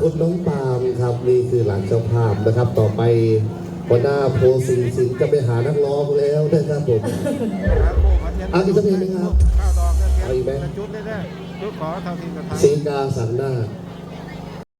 คุณน้องปาล์มครับนี่คือหลังเจ้าภาพนะครับ ต่อไปหัวหน้าโพสิงสิงห์จะไปหานักร้องแล้วนะครับผมเอาอีกสักเพลงไหมครับอีอาอีกไหมจุดน่สีกาสันหน้า